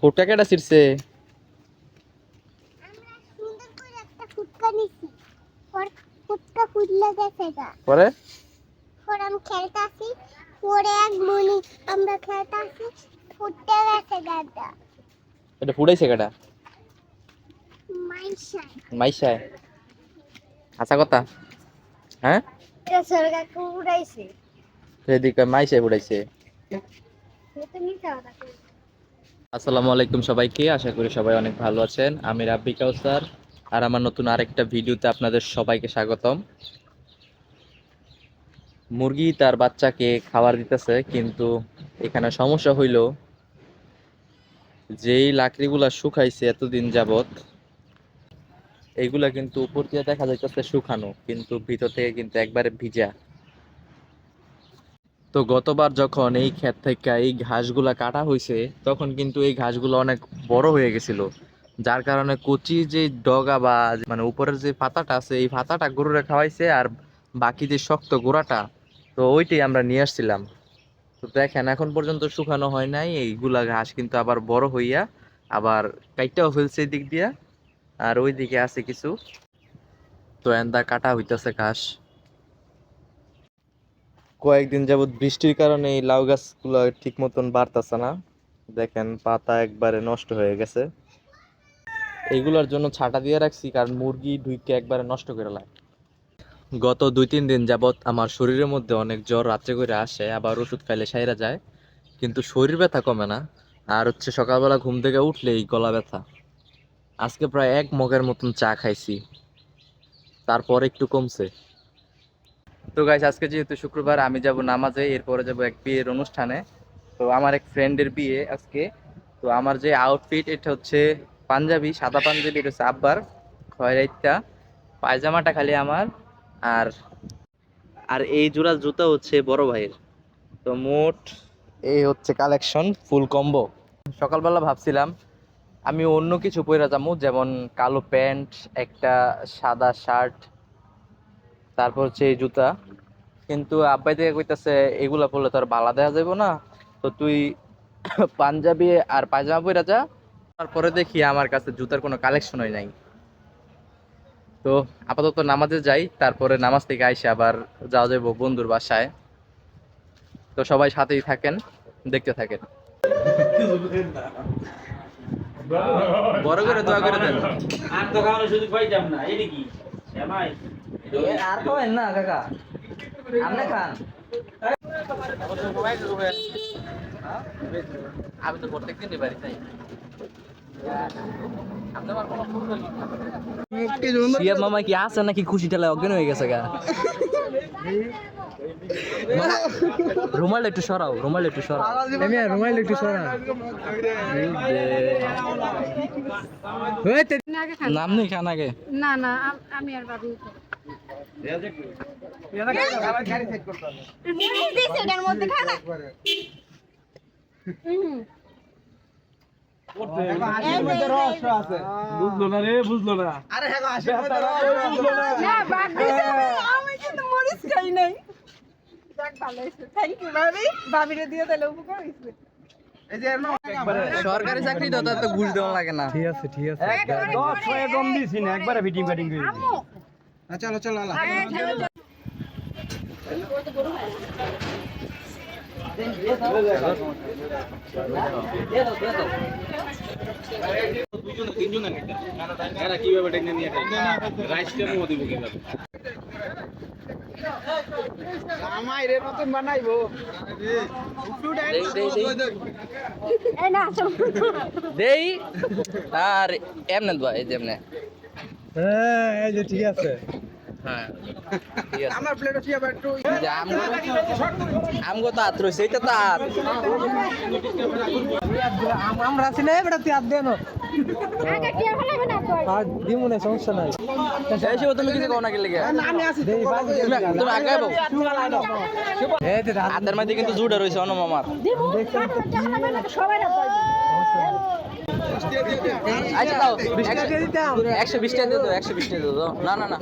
ফুটটা কেটা ছিড়ছে? আমরা সুন্দর করে একটা ফুটকা নিছি। পর ফুটকা পরে? আমি খেলতে আসি। পরে এক মিনিট আমরা খেলতে আসি। ফুটতে গেছে গাটা এটা ফুটাইছে কেটা মাইশা। মাইশায় হাসা কথা। হ্যাঁ? এদিকে মাইশায় ফুটাইছে। সে তো মিথ্যা কথা কই। আসসালামু আলাইকুম সবাইকে, আশা করি সবাই অনেক ভালো আছেন। আমি রাব্বি কাউসার, আর আমার নতুন আরেকটা ভিডিওতে আপনাদের সবাইকে স্বাগতম। মুরগি তার বাচ্চাকে খাবার দিতেছে, কিন্তু এখানে সমস্যা হইল, যেই লাকড়িগুলা শুকাইছে এতদিন যাবত এইগুলা কিন্তু উপর দিয়ে দেখা যাইতেছে শুকানো, কিন্তু ভিতর থেকে কিন্তু একবারে ভিজা। তো গতবার যখন এই ক্ষেত থেকে এই ঘাসগুলা কাটা হয়েছে তখন কিন্তু এই ঘাসগুলো অনেক বড় হয়ে গেছিল। যার কারণে কচি যে ডগা বা মানে উপরের যে পাতাটা আছে, এই পাতাটা গরুরে খাওয়াইছে আর বাকি যে শক্ত গোড়াটা, তো ওইটাই আমরা নিয়ে আসছিলাম। তো দেখেন, এখন পর্যন্ত শুকানো হয় নাই, এইগুলা ঘাস কিন্তু আবার বড় হইয়া আবার কাইটাও ফেলছে এই দিক দিয়া। আর ওই দিকে আছে কিছু। তো এন্দা কাটা হইতেছে ঘাস। কয়েকদিন যাবত বৃষ্টির কারণে এই লাউ গাছগুলো ঠিক মতন বাড়তেছে না। দেখেন, পাতা একবারে নষ্ট হয়ে গেছে। এগুলোর জন্য ছাটা দিয়ে রাখছি, কারণ মুরগি ঢুইকে একবারে নষ্ট করে লাগে গত দুই তিন দিন যাবত আমার শরীরের মধ্যে অনেক জ্বর রাত্রে করে আসে, আবার ওষুধ খাইলে সাইরা যায়। কিন্তু শরীর ব্যথা কমে না, আর হচ্ছে সকালবেলা ঘুম থেকে উঠলেই গলা ব্যথা। আজকে প্রায় এক মগের মতন চা খাইছি, তারপর একটু কমছে। তো গাইস আজকে যেহেতু শুক্রবার, আমি যাব নামাজে, এরপরে যাব এক বিয়ের অনুষ্ঠানে। তো আমার এক ফ্রেন্ডের বিয়ে আজকে। তো আমার যে আউটফিট এটা হচ্ছে পাঞ্জাবি, সাদা পাঞ্জাবি, এটা হচ্ছে আব্বার খয়রাইটটা পায়জামাটা খালি আমার, আর আর এই জোড়া জুতা হচ্ছে বড় ভাইয়ের। তো মোট এই হচ্ছে কালেকশন ফুল কম্বো সকালবেলা ভাবছিলাম, আমি অন্য কিছু পরে যাব যেমন কালো প্যান্ট, একটা সাদা শার্ট তারপর হচ্ছে এই জুতা। কিন্তু আব্বাই থেকে কইতাছে এগুলা পরলে তো আর বালা দেওয়া যাবে না। তো তুই পাঞ্জাবি আর পায়জামা পরে যা। তারপরে দেখি আমার কাছে জুতার কোনো কালেকশনই নাই। তো আপাতত নামাজে যাই তারপরে নামাজ থেকে আইসে আবার যাওয়া যাব বন্ধুর বাসায়। তো সবাই সাথেই থাকেন দেখতে থাকেন। বড় করে দোয়া করে দেন। আর তো খাওয়ানোর সুযোগ পাইতাম না এই আর খাবেন না কাকা। খান। আমি তো প্রত্যেকদিন বাড়ি তাই শিয়াব মামা কি আছে নাকি খুশি ঠেলায় অজ্ঞান হয়ে গেছে গা? রুমাল একটু সরাও রুমাল একটু সরাও। রুমাল একটু সরাও। নাম নেই খান আগে। না না আম- আর এটার মধ্যে খানা। বুঝলো না রে বুঝলো না। আমি কিন্তু মরিচ খাই নাই। সরকারি চাকরি তো তো ঘুষ দেওয়া লাগে না। ঠিক আছে ঠিক আছে। কম দিছি না একবারে ফিটিং ফাটিং করে চলো চলো। কীভাবে টেনে নিয়ে রাইসটা মো দিব কীভাবে আমায় রে নতুন বানাইবো দেই আর এমনে দোয়া এই যে এমনে হ্যাঁ এই যে ঠিক আছে হ্যাঁ। আমার একটু আমগো তো রয়েছে এইটা তো হাত আমরা আছি না বেটা তুই আর দেন আগে কি ফেলাবে না তো? আর দিমু না সমস্যা নাই। তুমি কিছু কও না কি লাগে? আমি আছি দেই বাদ দে তুমি তুমি আগে আইবো এই যে রাত হাতের মধ্যে কিন্তু জুড়ে রয়েছে অন্য মামার দিমু জানাবে না সবাই না পারবে আচ্ছা দাও একশো বিশ টাকা দিয়ে দাও একশো বিশ টাকা দিয়ে দাও। না না না।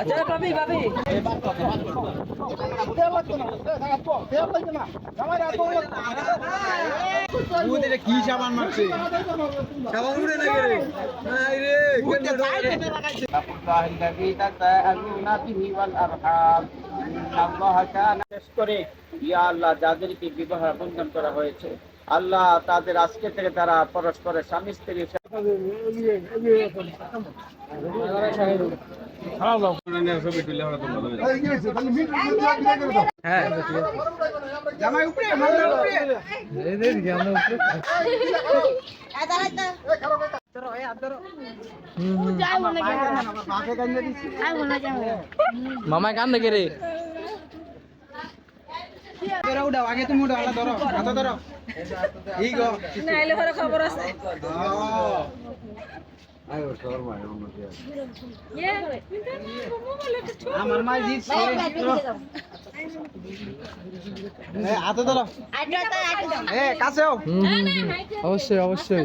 আচ্ছা পাবি পাবি। কি সাবান মারছে? সাবান উড়ে না রে। শেষ করে ইয়া আল্লাহ যাদেরকে বিবাহ বন্ধন করা হয়েছে আল্লাহ তাদের আজকে থেকে তারা পরস্পরের স্বামী স্ত্রী হ্যাঁ জামাই উপরে উপরে। মামায় কান্দে কে রে। উঠাও আগে তুমি উঠাও ধরো হাতে ধরো। গো। নাইলে পরে খবর আছে। আমার মা জিতছে এ হাতে ধরো। এ কাছেও অবশ্যই অবশ্যই।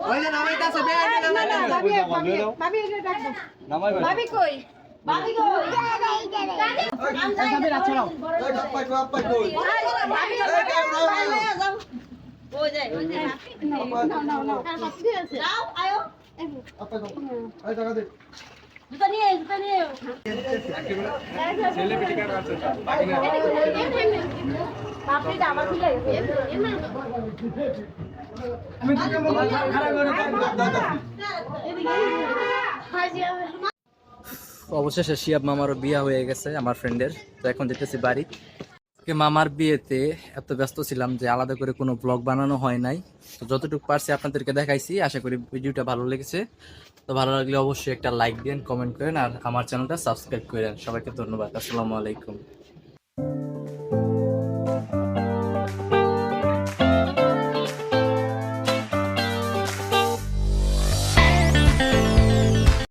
এ নাই নানি ডাকে ওই যে নামাইতাছে বে ভাবি ভাবি এটা ডাক দাও নামাই ভাবি কই ভাবি কই ভাবি সাবির আছো ওই বাপ্পা বাপ্পা কই ওই যাই যাও আয়ো বাপ্পা কই ওই টাকা দে জুতা নিয়ে জুতা নিয়ে পাপড়িটা আমার খুলে গেছে অবশেষে শিয়াব মামারও বিয়ে হয়ে গেছে আমার ফ্রেন্ডের তো এখন যেতেছি বাড়ি। মামার বিয়েতে এত ব্যস্ত ছিলাম যে আলাদা করে কোনো ব্লগ বানানো হয় নাই। তো যতটুকু পারছি আপনাদেরকে দেখাইছি, আশা করি ভিডিওটা ভালো লেগেছে। তো ভালো লাগলে অবশ্যই একটা লাইক দিন কমেন্ট করেন, আর আমার চ্যানেলটা সাবস্ক্রাইব করেন। সবাইকে ধন্যবাদ, আসসালামু আলাইকুম।